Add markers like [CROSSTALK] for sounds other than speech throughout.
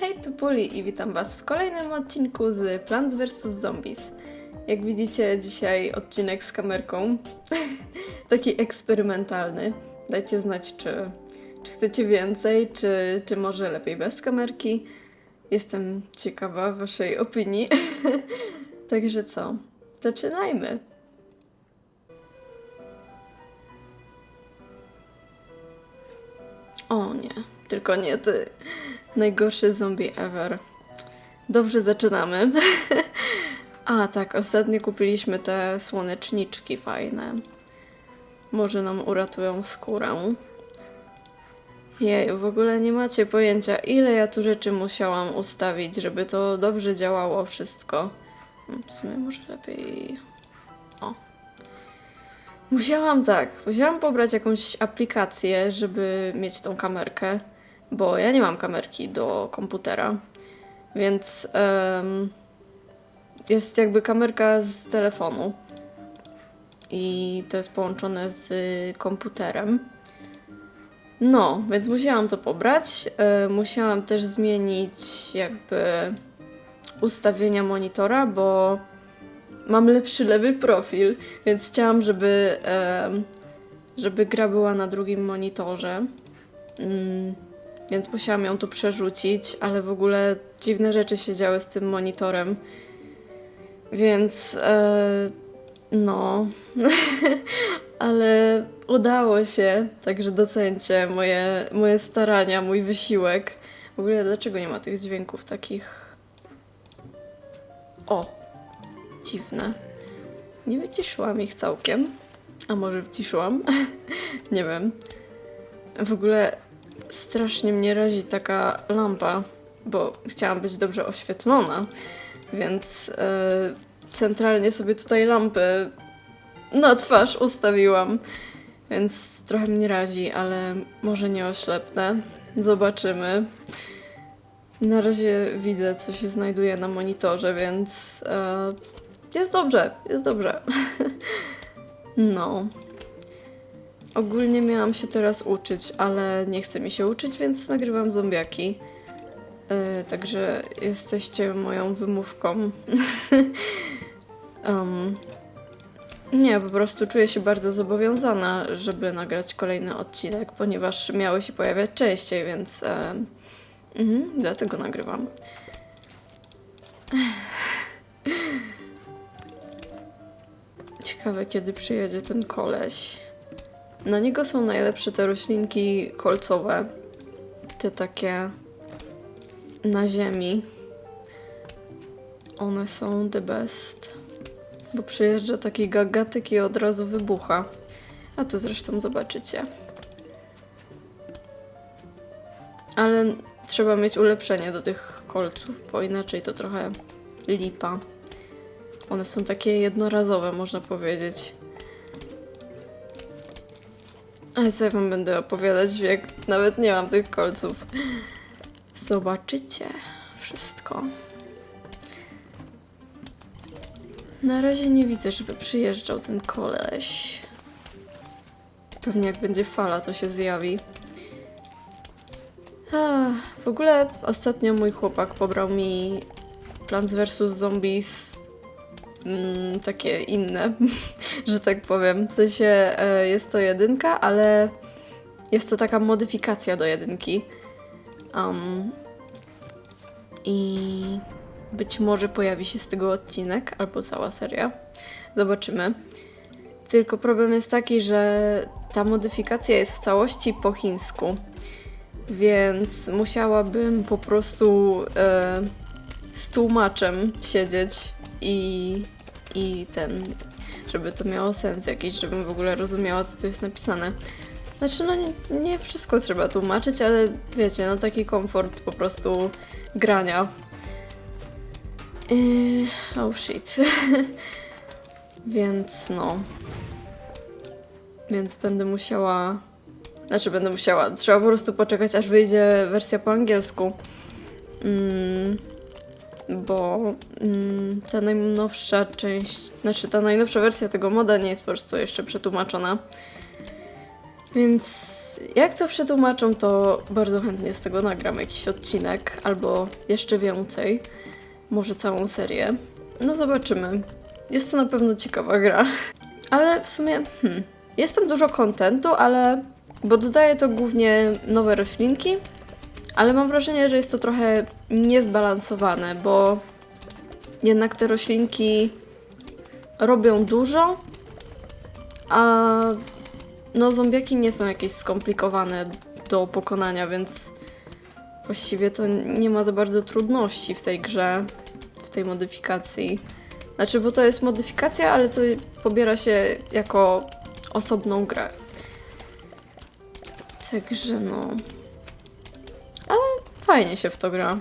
Hej, tu Puli i witam Was w kolejnym odcinku z Plants vs. Zombies. Jak widzicie, dzisiaj odcinek z kamerką, [LAUGHS] taki eksperymentalny. Dajcie znać, czy, czy chcecie więcej, czy, czy może lepiej bez kamerki. Jestem ciekawa Waszej opinii. [LAUGHS] Także co? Zaczynajmy! O nie, tylko nie ty. Najgorszy zombie ever. Dobrze, zaczynamy. [LAUGHS] A tak, ostatnio kupiliśmy te słoneczniczki fajne. Może nam uratują skórę. Jej, w ogóle nie macie pojęcia, ile ja tu rzeczy musiałam ustawić, żeby to dobrze działało wszystko. Hmm, W sumie może lepiej. O. Musiałam tak, musiałam pobrać jakąś aplikację, żeby mieć tą kamerkę, bo ja nie mam kamerki do komputera, więc em, jest jakby kamerka z telefonu i to jest połączone z komputerem. No, więc musiałam to pobrać. E, musiałam też zmienić jakby ustawienia monitora, bo mam lepszy lewy profil, więc chciałam, żeby, żeby gra była na drugim monitorze. Mm, więc musiałam ją tu przerzucić, ale w ogóle dziwne rzeczy się działy z tym monitorem. Więc e, no, [LAUGHS] ale udało się, także docencie moje, moje starania, mój wysiłek. W ogóle dlaczego nie ma tych dźwięków takich? O, dziwne. Nie wyciszyłam ich całkiem. A może wciszyłam? [LAUGHS] nie wiem. W ogóle strasznie mnie razi taka lampa, bo chciałam być dobrze oświetlona, więc e, centralnie sobie tutaj lampy na twarz ustawiłam, więc trochę mnie razi, ale może nie oślepnę. Zobaczymy. Na razie widzę, co się znajduje na monitorze, więc e, jest dobrze, jest dobrze. [LAUGHS] no. Ogólnie miałam się teraz uczyć, ale nie chce mi się uczyć, więc nagrywam zombiaki. E, także jesteście moją wymówką. [LAUGHS] um, nie, po prostu czuję się bardzo zobowiązana, żeby nagrać kolejny odcinek, ponieważ miały się pojawiać częściej, więc e, mhm, dlatego nagrywam. Ciekawe, kiedy przyjedzie ten koleś. Na niego są najlepsze te roślinki kolcowe. Te takie na ziemi. One są the best. Bo przyjeżdża taki gagatek i od razu wybucha. A to zresztą zobaczycie. Ale trzeba mieć ulepszenie do tych kolców, bo inaczej to trochę lipa. One są takie jednorazowe, można powiedzieć. Ale co ja wam będę opowiadać, jak nawet nie mam tych kolców. Zobaczycie wszystko. Na razie nie widzę, żeby przyjeżdżał ten koleś. Pewnie jak będzie fala, to się zjawi. A, w ogóle ostatnio mój chłopak pobrał mi Plants vs. Zombies mm, takie inne, [LAUGHS] że tak powiem. W sensie e, jest to jedynka, ale jest to taka modyfikacja do jedynki. Um, I być może pojawi się z tego odcinek albo cała seria. Zobaczymy. Tylko problem jest taki, że ta modyfikacja jest w całości po chińsku. Więc musiałabym po prostu e, z tłumaczem siedzieć i, i ten, żeby to miało sens jakiś, żebym w ogóle rozumiała, co tu jest napisane. Znaczy, no nie, nie wszystko trzeba tłumaczyć, ale wiecie, no taki komfort po prostu grania. Yy, oh shit. [LAUGHS] Więc no. Więc będę musiała. Znaczy, będę musiała. Trzeba po prostu poczekać, aż wyjdzie wersja po angielsku. Mm, bo mm, ta najnowsza część, znaczy ta najnowsza wersja tego moda nie jest po prostu jeszcze przetłumaczona. Więc jak to przetłumaczą, to bardzo chętnie z tego nagram jakiś odcinek albo jeszcze więcej. Może całą serię. No zobaczymy. Jest to na pewno ciekawa gra. Ale w sumie, hmm, jest tam dużo kontentu, ale. Bo dodaję to głównie nowe roślinki, ale mam wrażenie, że jest to trochę niezbalansowane, bo jednak te roślinki robią dużo, a no zombiaki nie są jakieś skomplikowane do pokonania, więc właściwie to nie ma za bardzo trudności w tej grze, w tej modyfikacji. Znaczy, bo to jest modyfikacja, ale to pobiera się jako osobną grę. Także no. Fajnie się w to gra.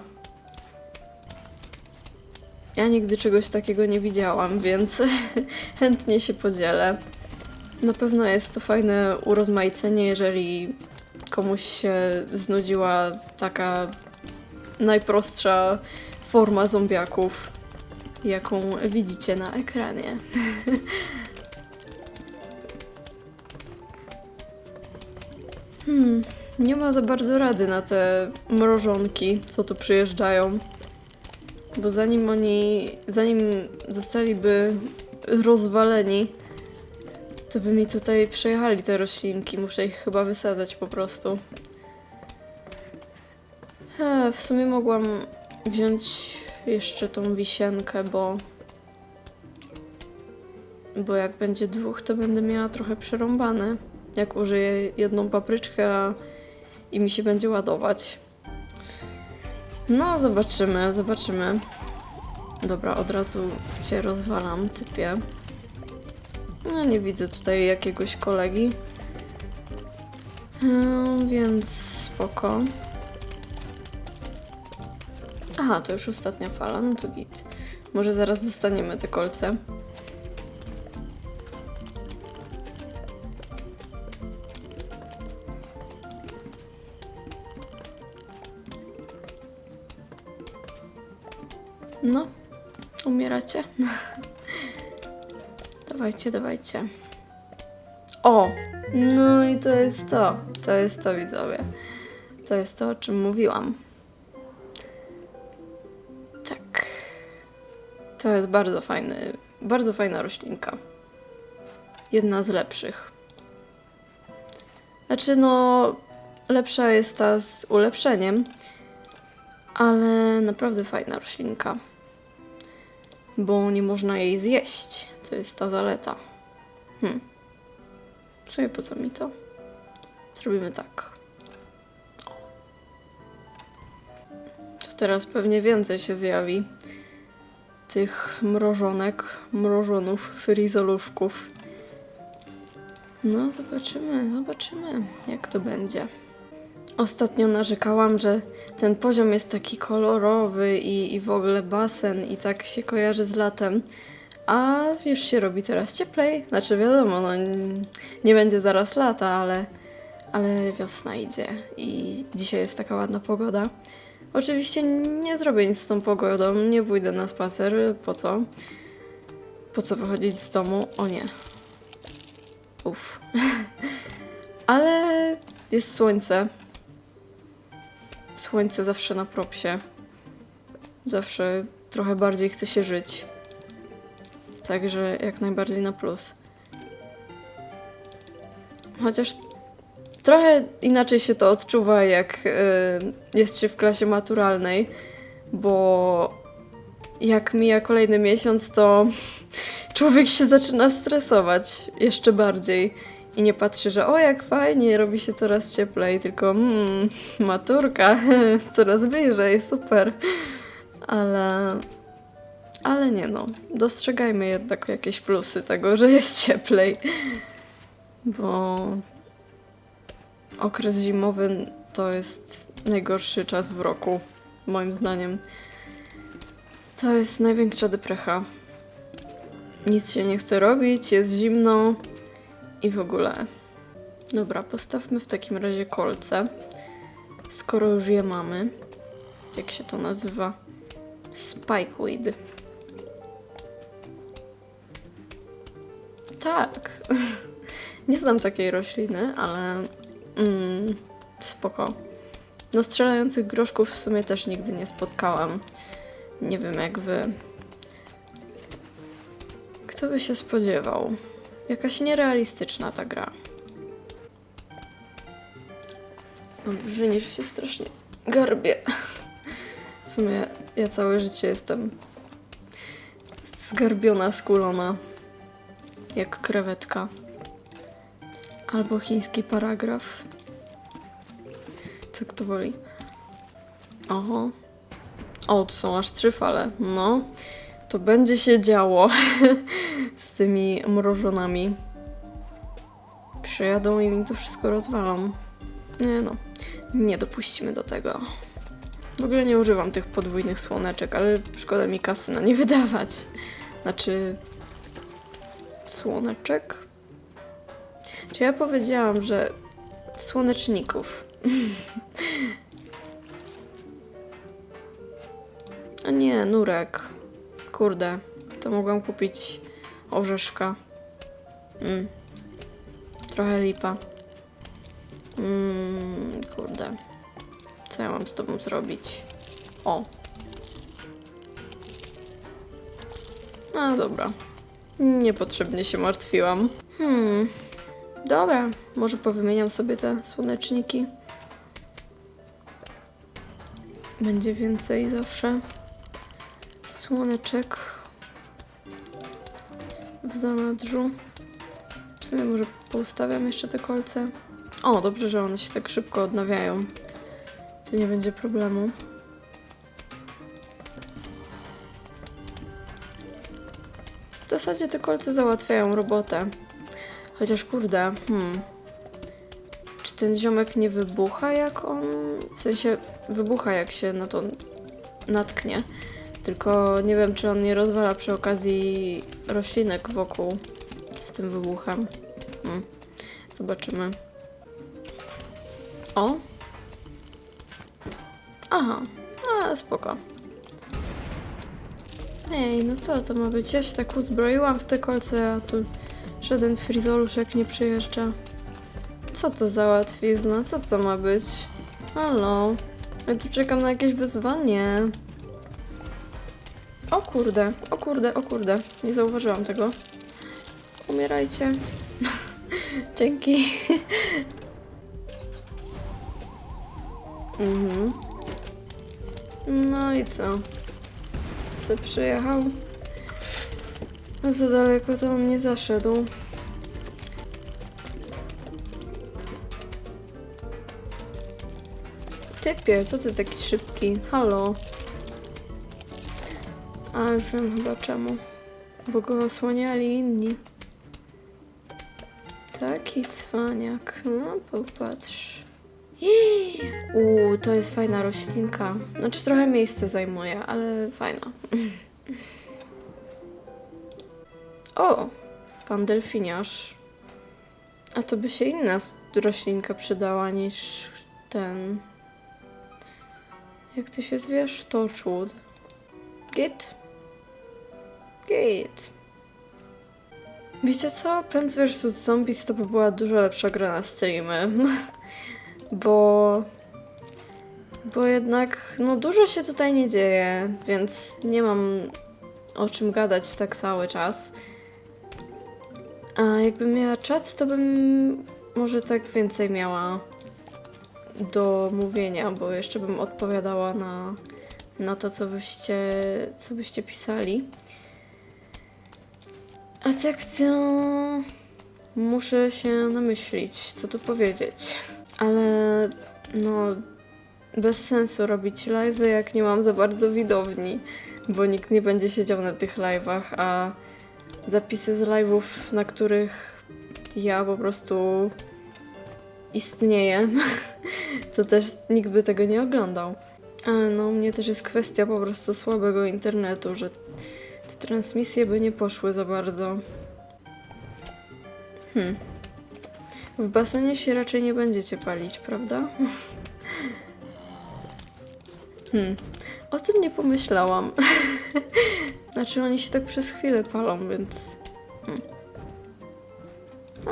Ja nigdy czegoś takiego nie widziałam, więc [LAUGHS] chętnie się podzielę. Na pewno jest to fajne urozmaicenie, jeżeli komuś się znudziła taka najprostsza forma zombiaków, jaką widzicie na ekranie. [LAUGHS] Hmm, nie ma za bardzo rady na te mrożonki, co tu przyjeżdżają. Bo zanim oni, zanim zostaliby rozwaleni, to by mi tutaj przejechali te roślinki. Muszę ich chyba wysadzać po prostu. E, w sumie mogłam wziąć jeszcze tą wisienkę, bo bo jak będzie dwóch, to będę miała trochę przerąbane. Jak użyję jedną papryczkę i mi się będzie ładować. No, zobaczymy, zobaczymy. Dobra, od razu cię rozwalam, typie. No, nie widzę tutaj jakiegoś kolegi. Ehm, więc spoko. Aha, to już ostatnia fala, no to git. Może zaraz dostaniemy te kolce. Umieracie. [LAUGHS] dawajcie, dawajcie. O! No i to jest to. To jest to, widzowie. To jest to, o czym mówiłam. Tak. To jest bardzo fajny, bardzo fajna roślinka. Jedna z lepszych. Znaczy, no, lepsza jest ta z ulepszeniem, ale naprawdę fajna roślinka. Bo nie można jej zjeść. To jest ta zaleta. Hmm. W sumie po co mi to? Zrobimy tak. To teraz pewnie więcej się zjawi tych mrożonek, mrożonów, frizoluszków. No, zobaczymy, zobaczymy, jak to będzie. Ostatnio narzekałam, że ten poziom jest taki kolorowy i, i w ogóle basen i tak się kojarzy z latem. A już się robi coraz cieplej. Znaczy wiadomo, no nie będzie zaraz lata, ale, ale wiosna idzie i dzisiaj jest taka ładna pogoda. Oczywiście nie zrobię nic z tą pogodą, nie pójdę na spacer. Po co? Po co wychodzić z domu? O nie. Uff. [LAUGHS] ale jest słońce. Słońce zawsze na propsie. Zawsze trochę bardziej chce się żyć. Także jak najbardziej na plus. Chociaż trochę inaczej się to odczuwa, jak y, jest się w klasie maturalnej, bo jak mija kolejny miesiąc, to [LAUGHS] człowiek się zaczyna stresować jeszcze bardziej i nie patrzy, że o jak fajnie, robi się coraz cieplej, tylko mm, maturka, [LAUGHS] coraz bliżej, super. Ale ale nie no, dostrzegajmy jednak jakieś plusy tego, że jest cieplej. Bo okres zimowy to jest najgorszy czas w roku, moim zdaniem. To jest największa deprecha. Nic się nie chce robić, jest zimno i w ogóle. Dobra, postawmy w takim razie kolce. Skoro już je mamy. Jak się to nazywa? Spikeweed. Tak. [LAUGHS] Nie znam takiej rośliny, ale mm, spoko. No strzelających groszków w sumie też nigdy nie spotkałam. Nie wiem jak wy. Kto by się spodziewał? Jakaś nierealistyczna ta gra. Mam że się strasznie garbię. W sumie ja całe życie jestem zgarbiona, skulona. Jak krewetka. Albo chiński paragraf. Co kto woli? Oho. O, tu są aż trzy fale. No, to będzie się działo [LAUGHS] tymi mrożonami. Przyjadą i mi tu wszystko rozwalą. Nie no, nie dopuścimy do tego. W ogóle nie używam tych podwójnych słoneczek, ale szkoda mi kasy na nie [LAUGHS] wydawać. Znaczy, słoneczek? Czy ja powiedziałam, że słoneczników? [LAUGHS] A nie, nurek. Kurde, to mogłam kupić orzeszka. Mm. Trochę lipa. Mm, kurde. Co ja mam z tobą zrobić? O. No dobra. Niepotrzebnie się martwiłam. Hmm. Dobra, może powymieniam sobie te słoneczniki. Będzie więcej zawsze słoneczek w zanadrzu. W sumie może poustawiam jeszcze te kolce. O, dobrze, że one się tak szybko odnawiają. To nie będzie problemu. W zasadzie te kolce załatwiają robotę. Chociaż kurde, hmm. Czy ten ziomek nie wybucha jak on... W sensie wybucha jak się na to natknie. Tylko nie wiem, czy on nie rozwala przy okazji roślinek wokół z tym wybuchem. Hmm. Zobaczymy. O! Aha, a spoko. Ej, no co to ma być? Ja się tak uzbroiłam w te kolce, a tu żaden frizoluszek nie przyjeżdża. Co to za łatwizna? Co to ma być? Halo? Ja tu czekam na jakieś wyzwanie. O kurde, o kurde, o kurde. Nie zauważyłam tego. Umierajcie. [LAUGHS] Dzięki. [LAUGHS] mhm. No i co? Se przyjechał. A za daleko to on nie zaszedł. Typie, co ty taki szybki? Halo? A, już wiem chyba czemu. Bo go osłaniali inni. Taki cwaniak. No, popatrz. Uuu, to jest fajna roślinka. Znaczy trochę miejsce zajmuje, ale fajna. O, pan delfiniarz. A to by się inna roślinka przydała niż ten. Jak ty się zwiesz? Torchwood. Git? Git. Wiecie co? Plants vs. Zombies to by była dużo lepsza gra na streamy. [LAUGHS] bo... Bo jednak, no dużo się tutaj nie dzieje, więc nie mam o czym gadać tak cały czas. A jakbym miała czat, to bym może tak więcej miała do mówienia, bo jeszcze bym odpowiadała na, na to, co byście, co byście pisali. A to muszę się namyślić, co tu powiedzieć. Ale no, bez sensu robić live'y, jak nie mam za bardzo widowni, bo nikt nie będzie siedział na tych live'ach, a zapisy z live'ów, na których ja po prostu istnieję, [LAUGHS] to też nikt by tego nie oglądał. Ale no, mnie też jest kwestia po prostu słabego internetu, że transmisje by nie poszły za bardzo. Hmm. W basenie się raczej nie będziecie palić, prawda? [LAUGHS] Hmm. O tym nie pomyślałam. [LAUGHS] znaczy, oni się tak przez chwilę palą, więc. Hmm.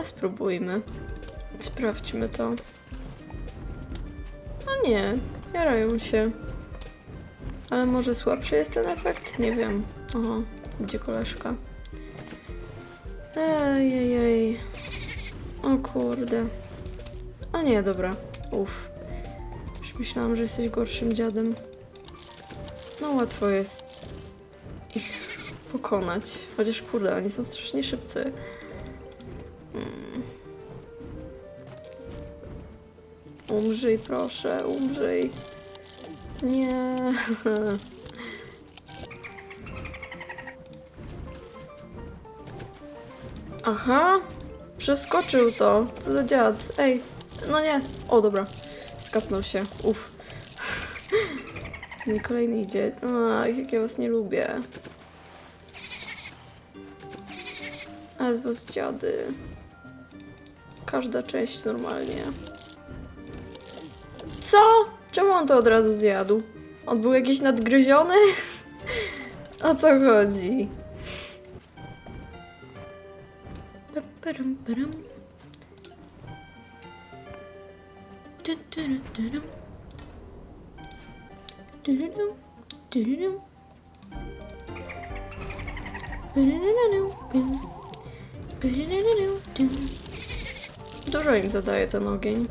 spróbujmy. Sprawdźmy to. A nie, jarają się. Ale może słabszy jest ten efekt? Nie wiem. Oho, gdzie koleżka? Ejejej. O kurde. A nie, dobra. Uff. Już myślałam, że jesteś gorszym dziadem. No łatwo jest ich pokonać. Chociaż kurde, oni są strasznie szybcy. Mm. Umrzyj, proszę, umrzyj. Nie. [LAUGHS] Aha, przeskoczył to. Co za dziad? Ej, no nie. O, dobra. Skapnął się. Uff. [LAUGHS] Nie kolejny idzie. A, jak ja was nie lubię. Ale z was dziady. Każda część normalnie. Co? Czemu on to od razu zjadł? On był jakiś nadgryziony? [LAUGHS] O co chodzi? Dużo im zadaje ten ogień.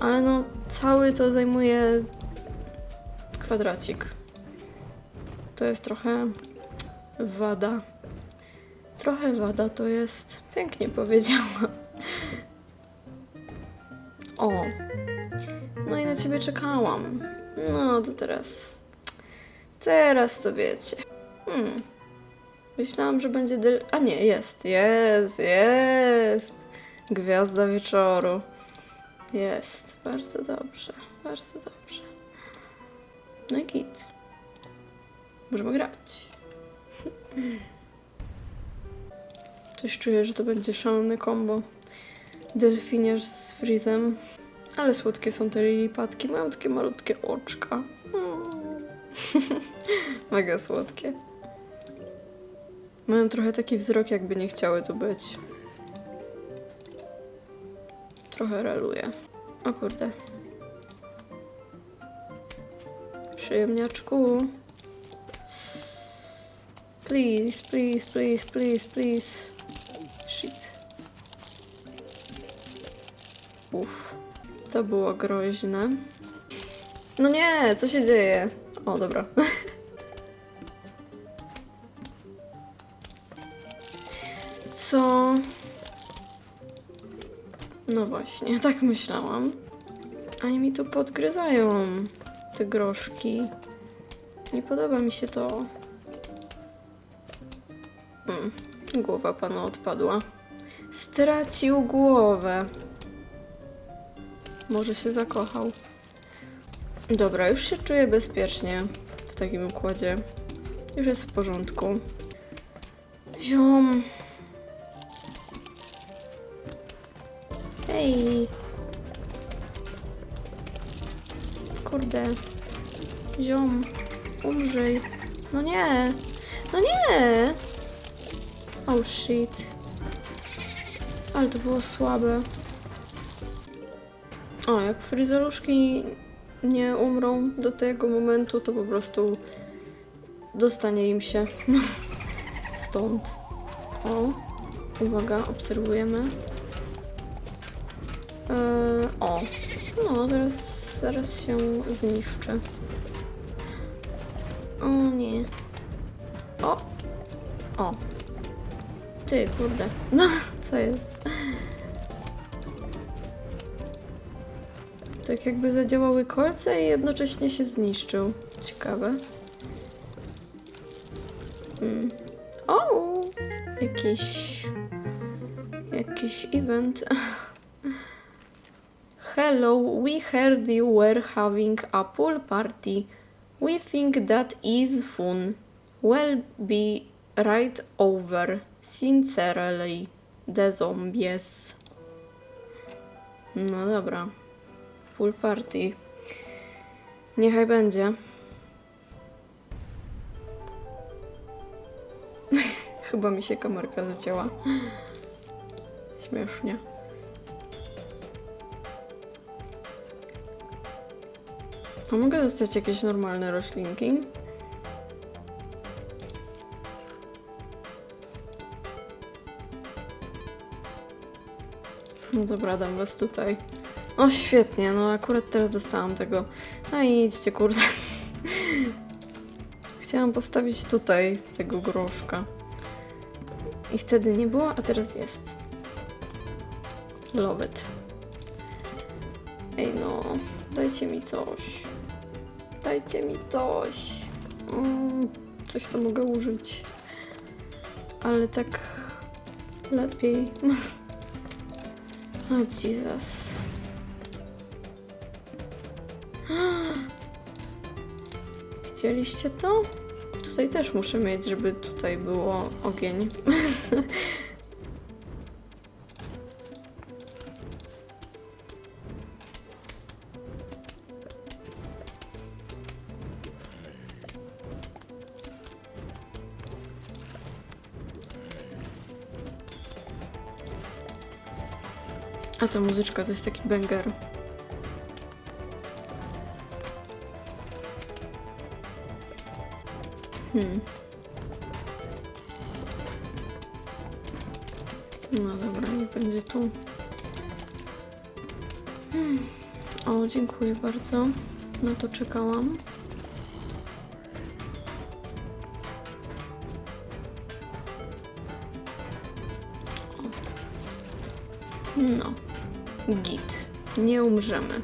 Ale no, cały to zajmuje kwadracik. To jest trochę wada. Trochę wada to jest. Pięknie powiedziałam. O. No i na ciebie czekałam. No to teraz. Teraz to wiecie. Hmm. Myślałam, że będzie. Del... A nie, jest, jest, jest. Gwiazda wieczoru. Jest. Bardzo dobrze. Bardzo dobrze. No i git. Możemy grać. [LAUGHS] Coś czuję, że to będzie szalone kombo. Delfiniarz z Freezem. Ale słodkie są te lilipatki. Mają takie malutkie oczka. Mm. [LAUGHS] Mega słodkie. Mają trochę taki wzrok, jakby nie chciały tu być. Trochę reluję. O kurde. Przyjemniaczku. Please, please, please, please, please. Uff. To było groźne. No nie, co się dzieje? O, dobra. [LAUGHS] Co? No właśnie, tak myślałam. Oni mi tu podgryzają te groszki. Nie podoba mi się to. Mm, głowa panu odpadła. Stracił głowę. Może się zakochał. Dobra, już się czuję bezpiecznie w takim układzie. Już jest w porządku. Ziom. Hej. Kurde. Ziom. Umrzyj. No nie. No nie. Oh shit. Ale to było słabe. O, jak fryzeruszki nie umrą do tego momentu, to po prostu dostanie im się [LAUGHS] stąd. O, uwaga, obserwujemy. Eee, o, no zaraz, zaraz się zniszczy. O nie. O, o. Ty, kurde. No, [LAUGHS] co jest? Tak jakby zadziałały kolce i jednocześnie się zniszczył. Ciekawe. Hmm. O! Jakiś... Jakiś event. [LAUGHS] Hello, we heard you were having a pool party. We think that is fun. Well, be right over. Sincerely, the zombies. No dobra. Pool party. Niechaj będzie. [LAUGHS] Chyba mi się kamerka zacięła. Śmiesznie. A mogę dostać jakieś normalne roślinki? No dobra, dam was tutaj. O, świetnie, no akurat teraz dostałam tego. A idźcie, kurde. [LAUGHS] Chciałam postawić tutaj tego groszka. I wtedy nie było, a teraz jest. Love it. Ej no, dajcie mi coś. Dajcie mi coś. Mm, coś, co mogę użyć. Ale tak lepiej. [LAUGHS] O Jesus. Widzieliście to? Tutaj też muszę mieć, żeby tutaj było ogień. [LAUGHS] A ta muzyczka to jest taki banger. Hmm. No dobra, nie będzie tu. Hmm. O, dziękuję bardzo. Na to czekałam. No. Git. Nie umrzemy.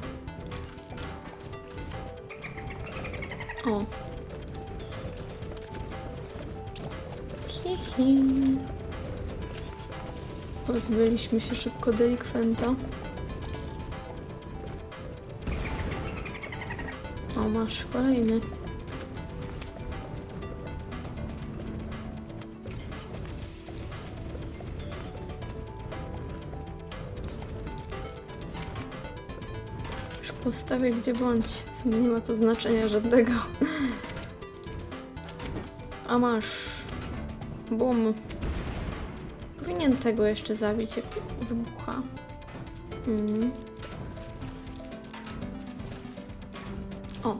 O. Pozbyliśmy się szybko delikwenta. O, masz kolejny. Już postawię gdzie bądź. W sumie nie ma to znaczenia żadnego. A masz. Bum. Powinien tego jeszcze zabić, jak wybucha. Mhm. O.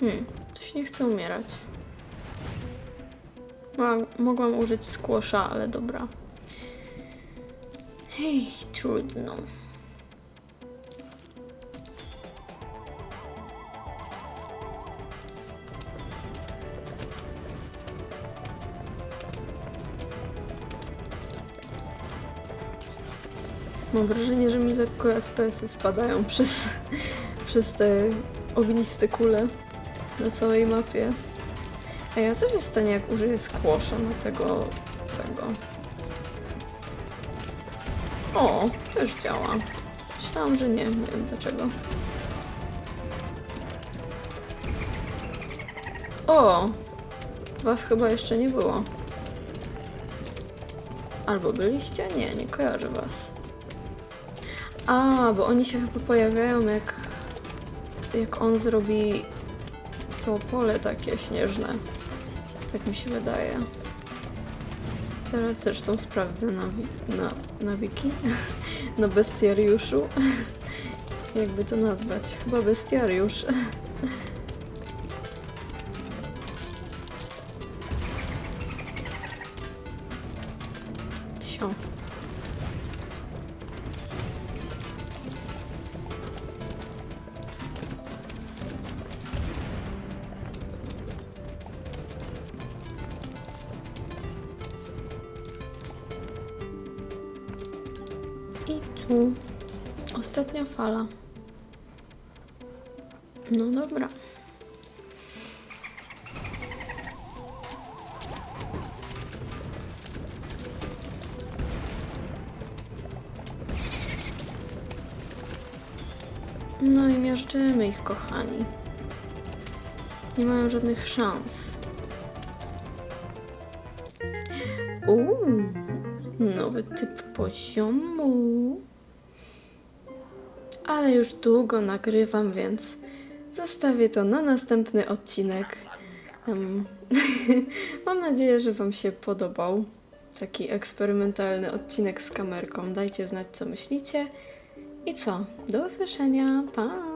Hmm, coś nie chce umierać. Mo- mogłam użyć squasha, ale dobra. Hej, trudno. Mam wrażenie, że mi lekko FPS-y spadają [LAUGHS] przez, przez te ogniste kule na całej mapie. A co się stanie, jak użyję squasha na tego... tego... O, też działa. Myślałam, że nie, nie wiem dlaczego. O! Was chyba jeszcze nie było. Albo byliście? Nie, nie kojarzę was. A, bo oni się chyba pojawiają jak... jak on zrobi to pole takie śnieżne. Tak mi się wydaje. Teraz zresztą sprawdzę na, na, na wiki, [LAUGHS] na bestiariuszu. [LAUGHS] Jakby to nazwać? Chyba bestiariusz. [LAUGHS] fala. No dobra. No i miażdżymy ich, kochani. Nie mają żadnych szans. Uuu, nowy typ poziomu. Ale już długo nagrywam, więc zostawię to na następny odcinek. Em, [LAUGHS] Mam nadzieję, że Wam się podobał taki eksperymentalny odcinek z kamerką. Dajcie znać, co myślicie. I co? Do usłyszenia. Pa!